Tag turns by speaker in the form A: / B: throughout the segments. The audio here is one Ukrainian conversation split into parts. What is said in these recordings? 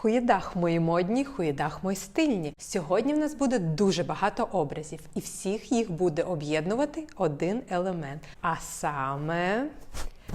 A: Хуєдах мої модні, хуєдах мої стильні. Сьогодні в нас буде дуже багато образів, і всіх їх буде об'єднувати один елемент. А саме.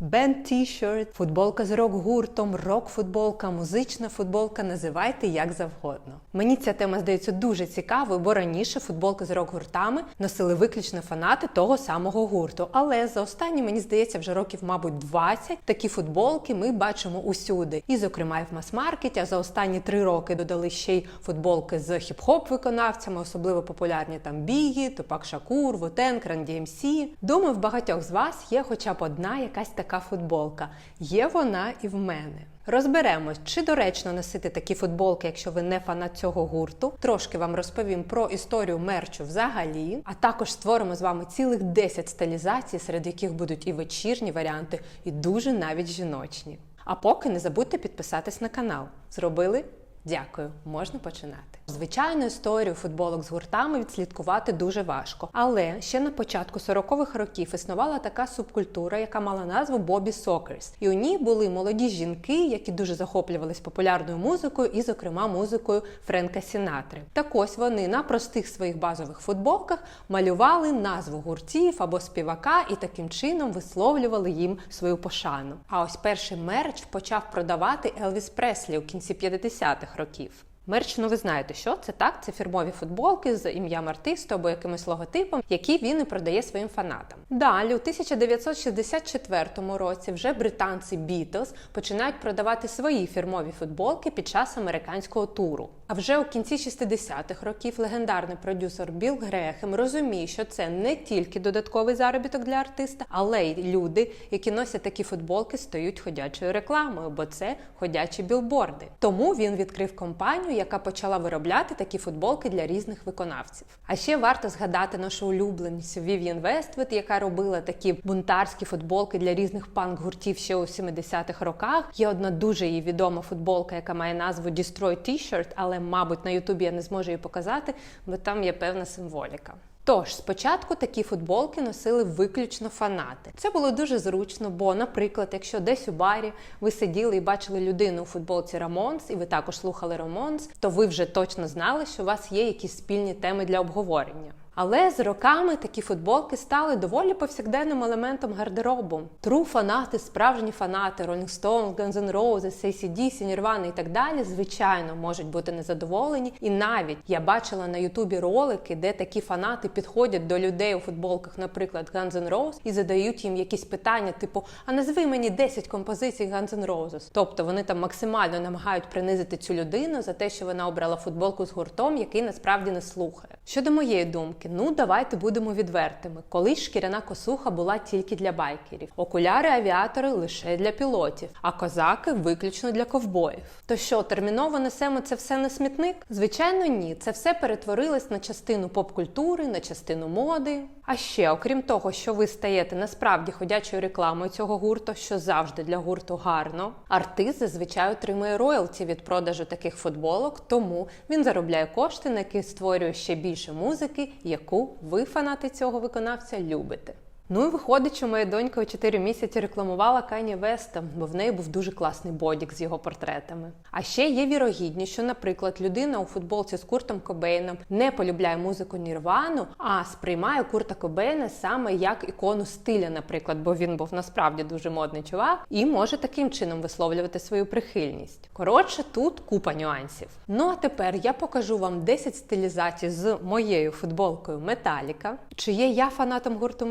A: Бенд t-shirt, футболка з рок-гуртом, рок-футболка, музична футболка, називайте як завгодно. Мені ця тема здається дуже цікавою, бо раніше футболки з рок-гуртами носили виключно фанати того самого гурту. Але за останні, мені здається, вже років, мабуть, 20 такі футболки ми бачимо усюди. І, зокрема, і в мас-маркеті. А за останні три роки додали ще й футболки з хіп-хоп виконавцями, особливо популярні там Бігі, Тупак Шакур, Вутенк, Ран DMC. Думаю, в багатьох з вас є хоча б одна якась така футболка. Є вона і в мене. Розберемось, чи доречно носити такі футболки, якщо ви не фанат цього гурту. Трошки вам розповім про історію мерчу взагалі, а також створимо з вами цілих 10 стилізацій, серед яких будуть і вечірні варіанти, і дуже навіть жіночні. А поки не забудьте підписатись на канал. Зробили? Дякую, можна починати. Звичайну історію футболок з гуртами відслідкувати дуже важко. Але ще на початку 40-х років існувала така субкультура, яка мала назву Бобі Сокерс. І у ній були молоді жінки, які дуже захоплювались популярною музикою, і, зокрема, музикою Френка Сінатри. Так ось вони на простих своїх базових футболках малювали назву гуртів або співака і таким чином висловлювали їм свою пошану. А ось перший мерч почав продавати Елвіс Преслі у кінці 50-х років. Мерч, ну ви знаєте, що це так? Це фірмові футболки з ім'ям артисту або якимось логотипом, які він і продає своїм фанатам. Далі, у 1964 році, вже британці Beatles починають продавати свої фірмові футболки під час американського туру. А вже у кінці 60-х років легендарний продюсер Білл Грехем розуміє, що це не тільки додатковий заробіток для артиста, але й люди, які носять такі футболки, стають ходячою рекламою, бо це ходячі білборди. Тому він відкрив компанію, яка почала виробляти такі футболки для різних виконавців. А ще варто згадати нашу улюбленість Vivienne Westwood, яка робила такі бунтарські футболки для різних панк-гуртів ще у 70-х роках. Є одна дуже її відома футболка, яка має назву Destroy T-shirt, але, мабуть, на Ютубі я не зможу її показати, бо там є певна символіка. Тож спочатку такі футболки носили виключно фанати. Це було дуже зручно, бо, наприклад, якщо десь у барі ви сиділи і бачили людину у футболці Рамонс, і ви також слухали Рамонс, то ви вже точно знали, що у вас є якісь спільні теми для обговорення. Але з роками такі футболки стали доволі повсякденним елементом гардеробу. Тру фанати, справжні фанати Rolling Stones, Guns N' Roses, ACDC, Nirvana і так далі, звичайно, можуть бути незадоволені. І навіть я бачила на Ютубі ролики, де такі фанати підходять до людей у футболках, наприклад, Guns N' Roses, і задають їм якісь питання, типу: А назви мені 10 композицій Guns N' Roses. Тобто вони там максимально намагають принизити цю людину за те, що вона обрала футболку з гуртом, який насправді не слухає. Щодо моєї думки. Ну, давайте будемо відвертими. Колись шкіряна косуха була тільки для байкерів, окуляри авіатори лише для пілотів, а козаки виключно для ковбоїв. То що, терміново несемо це все на смітник? Звичайно, ні. Це все перетворилось на частину поп-культури, на частину моди. А ще, окрім того, що ви стаєте насправді ходячою рекламою цього гурту, що завжди для гурту гарно, артист зазвичай отримує роялті від продажу таких футболок, тому він заробляє кошти, на які створює ще більше музики, яку ви, фанати цього виконавця, любите. Ну і виходить, що моя донька у 4 місяці рекламувала Кані Веста, бо в неї був дуже класний бодік з його портретами. А ще є вірогідність, що, наприклад, людина у футболці з Куртом Кобейном не полюбляє музику Нірвану, а сприймає Курта Кобейна саме як ікону стиля, наприклад, бо він був насправді дуже модний чувак, і може таким чином висловлювати свою прихильність. Коротше, тут купа нюансів. Ну а тепер я покажу вам 10 стилізацій з моєю футболкою Металіка. Чи є я фанатом гурту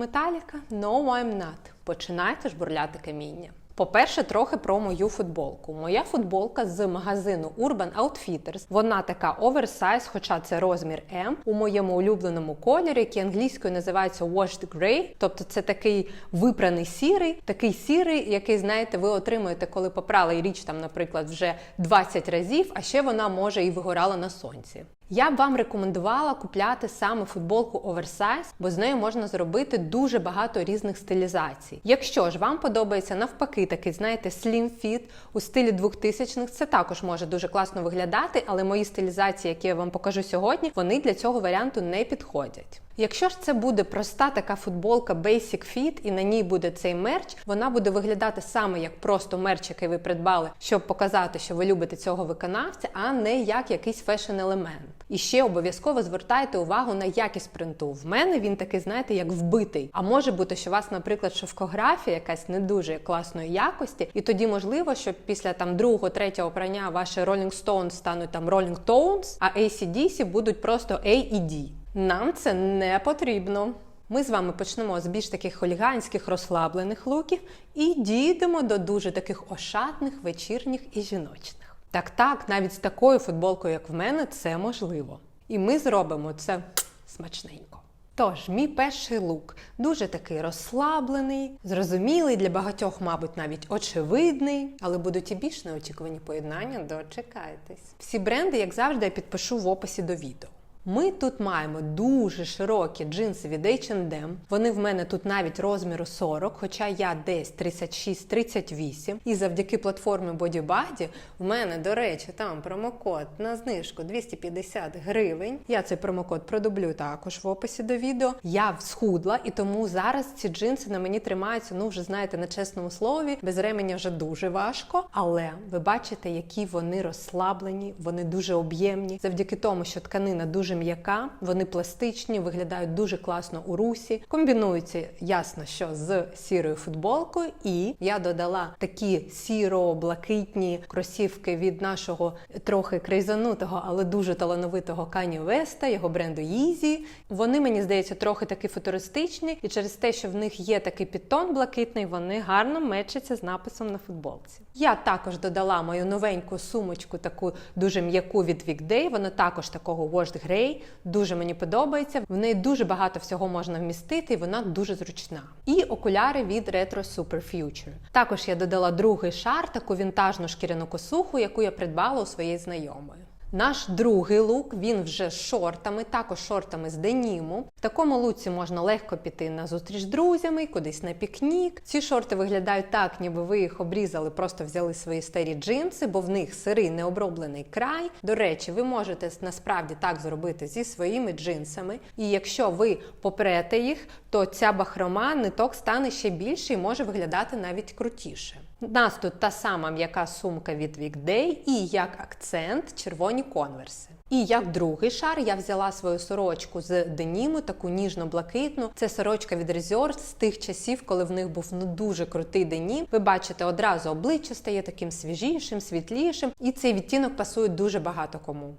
A: Металіка? No, I'm not. Починайте жбурляти каміння. По-перше, трохи про мою футболку. Моя футболка з магазину Urban Outfitters. Вона така оверсайз, хоча це розмір М, у моєму улюбленому кольорі, який англійською називається Washed Grey. Тобто це такий випраний сірий, такий сірий, який, знаєте, ви отримуєте, коли попрали річ там, наприклад, вже 20 разів, а ще вона може і вигорала на сонці. Я б вам рекомендувала купляти саме футболку оверсайз, бо з нею можна зробити дуже багато різних стилізацій. Якщо ж вам подобається навпаки такий, знаєте, fit у стилі 2000-х, це також може дуже класно виглядати, але мої стилізації, які я вам покажу сьогодні, вони для цього варіанту не підходять. Якщо ж це буде проста така футболка Basic Fit і на ній буде цей мерч, вона буде виглядати саме як просто мерч, який ви придбали, щоб показати, що ви любите цього виконавця, а не як якийсь фешн-елемент. І ще обов'язково звертайте увагу на якість принту. В мене він такий, знаєте, як вбитий. А може бути, що у вас, наприклад, шовкографія якась не дуже класної якості, і тоді можливо, що після там другого, третього прання ваші Rolling Stones стануть там Rolling Tones, а ACDC будуть просто A і D. Нам це не потрібно. Ми з вами почнемо з більш таких хуліганських розслаблених луків і дійдемо до дуже таких ошатних, вечірніх і жіночних. Так, так, навіть з такою футболкою, як в мене, це можливо. І ми зробимо це смачненько. Тож, мій перший лук дуже такий розслаблений, зрозумілий для багатьох, мабуть, навіть очевидний, але будуть і більш неочікувані поєднання. Дочекайтесь. Всі бренди, як завжди, я підпишу в описі до відео. Ми тут маємо дуже широкі джинси від H&M. Вони в мене тут навіть розміру 40, хоча я десь 36-38. І завдяки платформі BodyBuddy в мене, до речі, там промокод на знижку 250 гривень. Я цей промокод продублю також в описі до відео. Я схудла, і тому зараз ці джинси на мені тримаються, ну вже знаєте, на чесному слові. Без ременя вже дуже важко. Але ви бачите, які вони розслаблені, вони дуже об'ємні. Завдяки тому, що тканина дуже м'яка, вони пластичні, виглядають дуже класно у русі. Комбінуються ясно, що з сірою футболкою, і я додала такі сіро-блакитні кросівки від нашого трохи крейзанутого, але дуже талановитого Кані Веста, його бренду Yeezy. Вони мені здається трохи такі футуристичні, і через те, що в них є такий підтон блакитний, вони гарно мечаться з написом на футболці. Я також додала мою новеньку сумочку, таку дуже м'яку від Weekday, Вона також такого washed grey, дуже мені подобається. В неї дуже багато всього можна вмістити, і вона дуже зручна. І окуляри від Retro Super Future. Також я додала другий шар, таку вінтажну шкіряну косуху, яку я придбала у своєї знайомої. Наш другий лук він вже з шортами, також шортами з деніму. В такому луці можна легко піти на зустріч з друзями, кудись на пікнік. Ці шорти виглядають так, ніби ви їх обрізали, просто взяли свої старі джинси, бо в них сирий необроблений край. До речі, ви можете насправді так зробити зі своїми джинсами. І якщо ви попрете їх, то ця бахрома ниток стане ще більше і може виглядати навіть крутіше. У нас тут та сама м'яка сумка від Weekday і як акцент червоні конверси. І як другий шар я взяла свою сорочку з деніму, таку ніжно-блакитну. Це сорочка від Resort з тих часів, коли в них був ну дуже крутий денім. Ви бачите, одразу обличчя стає таким свіжішим, світлішим, і цей відтінок пасує дуже багато кому.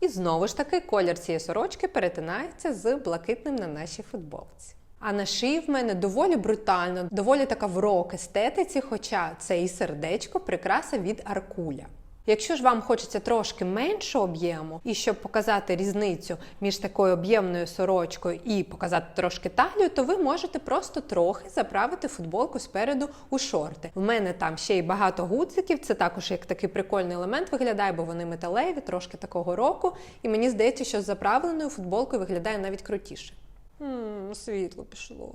A: І знову ж таки колір цієї сорочки перетинається з блакитним на нашій футболці. А на шиї в мене доволі брутально, доволі така в рок естетиці, хоча це і сердечко, прикраса від Аркуля. Якщо ж вам хочеться трошки меншого об'єму, і щоб показати різницю між такою об'ємною сорочкою і показати трошки талію, то ви можете просто трохи заправити футболку спереду у шорти. В мене там ще й багато гудзиків, це також як такий прикольний елемент виглядає, бо вони металеві, трошки такого року. І мені здається, що з заправленою футболкою виглядає навіть крутіше. Ммм, світло пішло.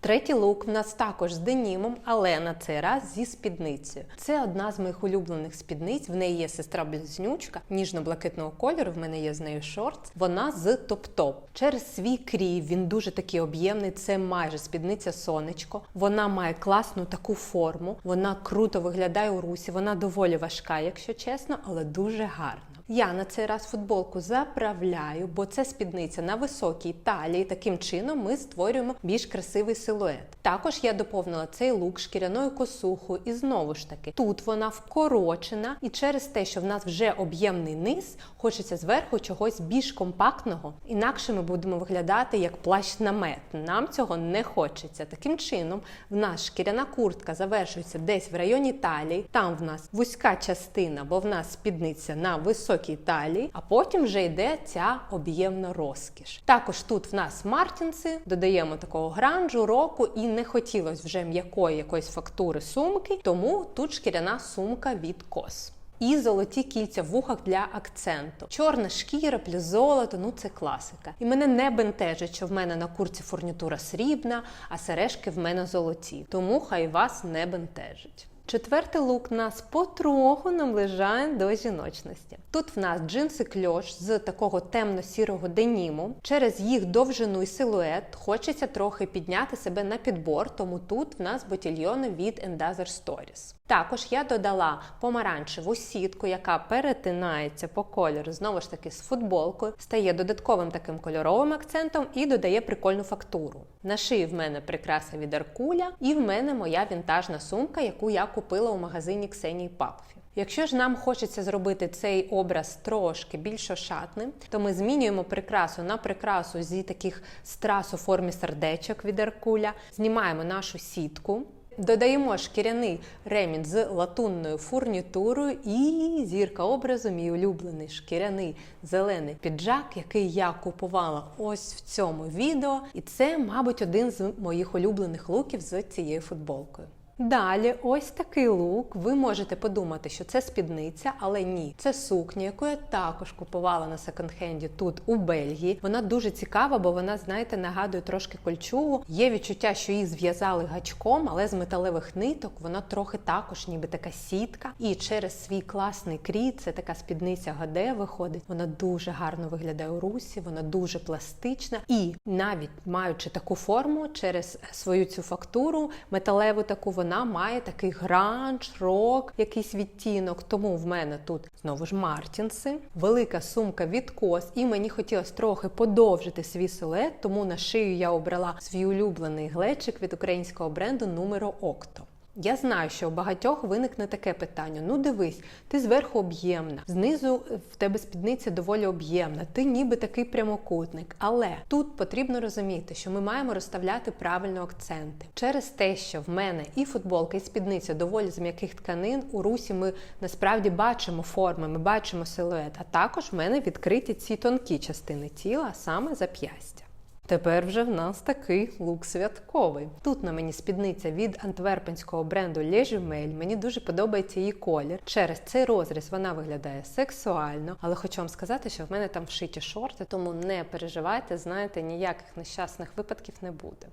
A: Третій лук в нас також з денімом, але на цей раз зі спідницею. Це одна з моїх улюблених спідниць. В неї є сестра близнючка ніжно-блакитного кольору. В мене є з нею шорт. Вона з топ-топ. Через свій крій він дуже такий об'ємний. Це майже спідниця сонечко. Вона має класну таку форму. Вона круто виглядає у русі. Вона доволі важка, якщо чесно, але дуже гарна. Я на цей раз футболку заправляю, бо це спідниця на високій талії. Таким чином ми створюємо більш красивий силует. Також я доповнила цей лук шкіряною косухою, і знову ж таки тут вона вкорочена, і через те, що в нас вже об'ємний низ, хочеться зверху чогось більш компактного. Інакше ми будемо виглядати як плащ-намет. Нам цього не хочеться. Таким чином, в нас шкіряна куртка завершується десь в районі талії. Там в нас вузька частина, бо в нас спідниця на високій високій талії, а потім вже йде ця об'ємна розкіш. Також тут в нас мартінси, додаємо такого гранжу, року, і не хотілося вже м'якої якоїсь фактури сумки, тому тут шкіряна сумка від кос. І золоті кільця в вухах для акценту. Чорна шкіра плюс золото ну це класика. І мене не бентежить, що в мене на курці фурнітура срібна, а сережки в мене золоті. Тому хай вас не бентежить. Четвертий лук нас потроху наближає до жіночності. Тут в нас джинси кльош з такого темно-сірого деніму. Через їх довжину і силует хочеться трохи підняти себе на підбор, тому тут в нас ботільйони від Endazer Stories. Також я додала помаранчеву сітку, яка перетинається по кольору знову ж таки з футболкою, стає додатковим таким кольоровим акцентом і додає прикольну фактуру. На шиї в мене прикраса від Аркуля, і в мене моя вінтажна сумка, яку я купила у магазині Ксенії Папфі. Якщо ж нам хочеться зробити цей образ трошки більш ошатним, то ми змінюємо прикрасу на прикрасу зі таких страс у формі сердечок від Аркуля, знімаємо нашу сітку. Додаємо шкіряний ремінь з латунною фурнітурою і зірка образу, мій улюблений шкіряний зелений піджак, який я купувала ось в цьому відео. І це, мабуть, один з моїх улюблених луків з цією футболкою. Далі, ось такий лук. Ви можете подумати, що це спідниця, але ні, це сукня, яку я також купувала на секонд-хенді тут у Бельгії. Вона дуже цікава, бо вона, знаєте, нагадує трошки кольчугу. Є відчуття, що її зв'язали гачком, але з металевих ниток вона трохи також, ніби така сітка. І через свій класний кріт, це така спідниця Годе виходить. Вона дуже гарно виглядає у русі, вона дуже пластична. І навіть маючи таку форму, через свою цю фактуру, металеву таку, вона має такий гранж, рок, якийсь відтінок. Тому в мене тут знову ж Мартінси, велика сумка від кос, і мені хотілося трохи подовжити свій силует, тому на шию я обрала свій улюблений глечик від українського бренду Numero Octo. Я знаю, що у багатьох виникне таке питання: ну дивись, ти зверху об'ємна, знизу в тебе спідниця доволі об'ємна, ти ніби такий прямокутник. Але тут потрібно розуміти, що ми маємо розставляти правильно акценти. Через те, що в мене і футболка, і спідниця доволі з м'яких тканин, у русі ми насправді бачимо форми, ми бачимо силует. А також в мене відкриті ці тонкі частини тіла, саме зап'ястя. Тепер вже в нас такий лук святковий. Тут на мені спідниця від антверпенського бренду Jumelle. Мені дуже подобається її колір. Через цей розріз вона виглядає сексуально, але хочу вам сказати, що в мене там вшиті шорти, тому не переживайте, знаєте, ніяких нещасних випадків не буде.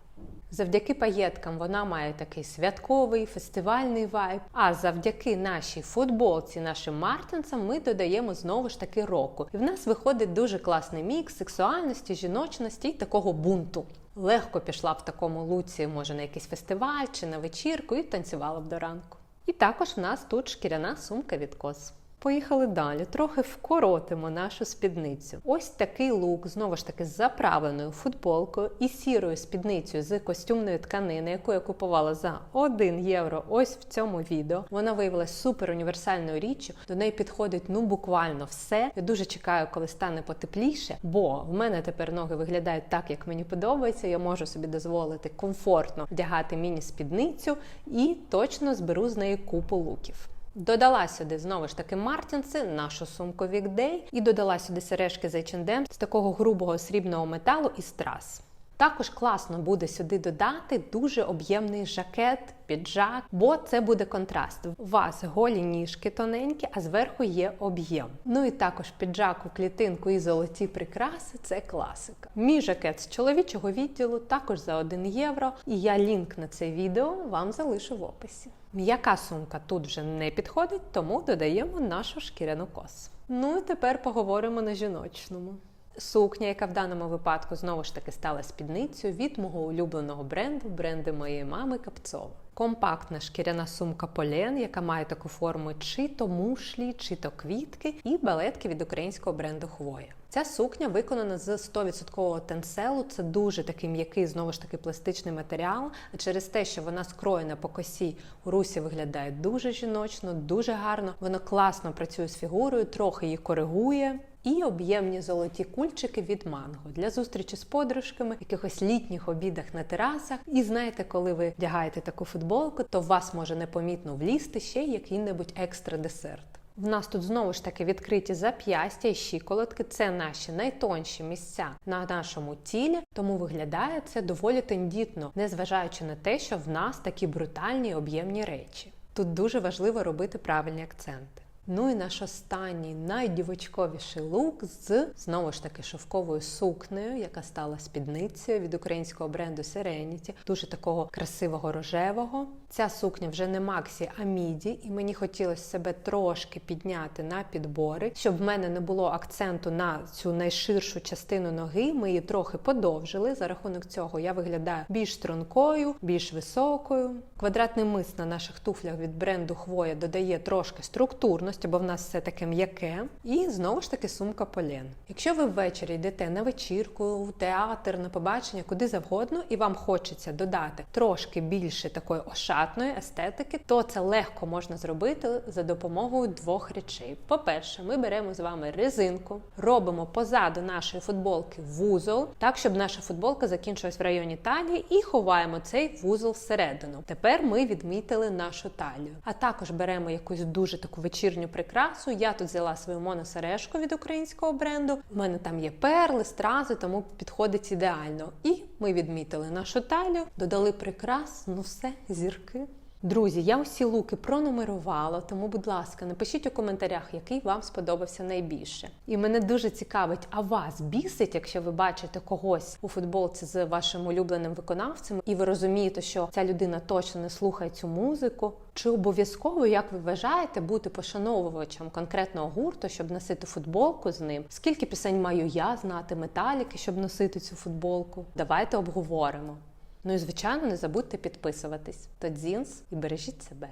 A: Завдяки паєткам вона має такий святковий фестивальний вайб. А завдяки нашій футболці, нашим мартинсам, ми додаємо знову ж таки року. І в нас виходить дуже класний мікс сексуальності, жіночності і такого бунту. Легко пішла в такому луці, може на якийсь фестиваль чи на вечірку, і танцювала б до ранку. І також в нас тут шкіряна сумка від кос. Поїхали далі, трохи вкоротимо нашу спідницю. Ось такий лук, знову ж таки, з заправленою футболкою і сірою спідницею з костюмної тканини, яку я купувала за 1 євро. Ось в цьому відео. Вона виявилася супер універсальною річчю. До неї підходить ну буквально все. Я дуже чекаю, коли стане потепліше, бо в мене тепер ноги виглядають так, як мені подобається. Я можу собі дозволити комфортно вдягати міні-спідницю і точно зберу з неї купу луків. Додала сюди знову ж таки Мартінси, нашу сумку Weekday, і додала сюди сережки з H&M з такого грубого срібного металу і страс. Також класно буде сюди додати дуже об'ємний жакет, піджак, бо це буде контраст. У вас голі ніжки тоненькі, а зверху є об'єм. Ну і також піджак у клітинку і золоті прикраси це класика. Мій жакет з чоловічого відділу також за 1 євро. І я лінк на це відео вам залишу в описі. М'яка сумка тут вже не підходить, тому додаємо нашу шкіряну косу. Ну і тепер поговоримо на жіночному. Сукня, яка в даному випадку знову ж таки стала спідницею від мого улюбленого бренду, бренду моєї мами Капцова. Компактна шкіряна сумка Полен, яка має таку форму чи то мушлі, чи то квітки, і балетки від українського бренду Хвоя. Ця сукня виконана з 100% тенселу. Це дуже такий м'який, знову ж таки, пластичний матеріал. А через те, що вона скроєна по косі у русі виглядає дуже жіночно, дуже гарно. Вона класно працює з фігурою, трохи її коригує. І об'ємні золоті кульчики від манго для зустрічі з подружками, якихось літніх обідах на терасах. І знаєте, коли ви вдягаєте таку футболку, то в вас може непомітно влізти ще який-небудь екстра десерт. В нас тут знову ж таки відкриті зап'ястя і щиколотки. Це наші найтонші місця на нашому тілі, тому виглядає це доволі тендітно, незважаючи на те, що в нас такі брутальні об'ємні речі. Тут дуже важливо робити правильні акценти. Ну і наш останній найдівочковіший лук з знову ж таки шовковою сукнею, яка стала спідницею від українського бренду Serenity, дуже такого красивого рожевого. Ця сукня вже не Максі, а міді, і мені хотілося себе трошки підняти на підбори, щоб в мене не було акценту на цю найширшу частину ноги. Ми її трохи подовжили. За рахунок цього я виглядаю більш стрункою, більш високою. Квадратний мис на наших туфлях від бренду Хвоя додає трошки структурності, бо в нас все таке м'яке. І знову ж таки сумка Полен. Якщо ви ввечері йдете на вечірку, в театр, на побачення, куди завгодно, і вам хочеться додати трошки більше такої ошатної естетики, то це легко можна зробити за допомогою двох речей. По-перше, ми беремо з вами резинку, робимо позаду нашої футболки вузол, так щоб наша футболка закінчилась в районі талії, і ховаємо цей вузол всередину. Тепер ми відмітили нашу талію. А також беремо якусь дуже таку вечірню прикрасу. Я тут взяла свою моносережку від українського бренду. У мене там є перли, стрази, тому підходить ідеально. І ми відмітили нашу талію, додали прикрас, ну все, зірки. Друзі, я усі луки пронумерувала, тому, будь ласка, напишіть у коментарях, який вам сподобався найбільше. І мене дуже цікавить, а вас бісить, якщо ви бачите когось у футболці з вашим улюбленим виконавцем, і ви розумієте, що ця людина точно не слухає цю музику. Чи обов'язково, як ви вважаєте, бути пошановувачем конкретного гурту, щоб носити футболку з ним? Скільки пісень маю я знати металіки, щоб носити цю футболку? Давайте обговоримо. Ну і звичайно, не забудьте підписуватись. То дзінс і бережіть себе.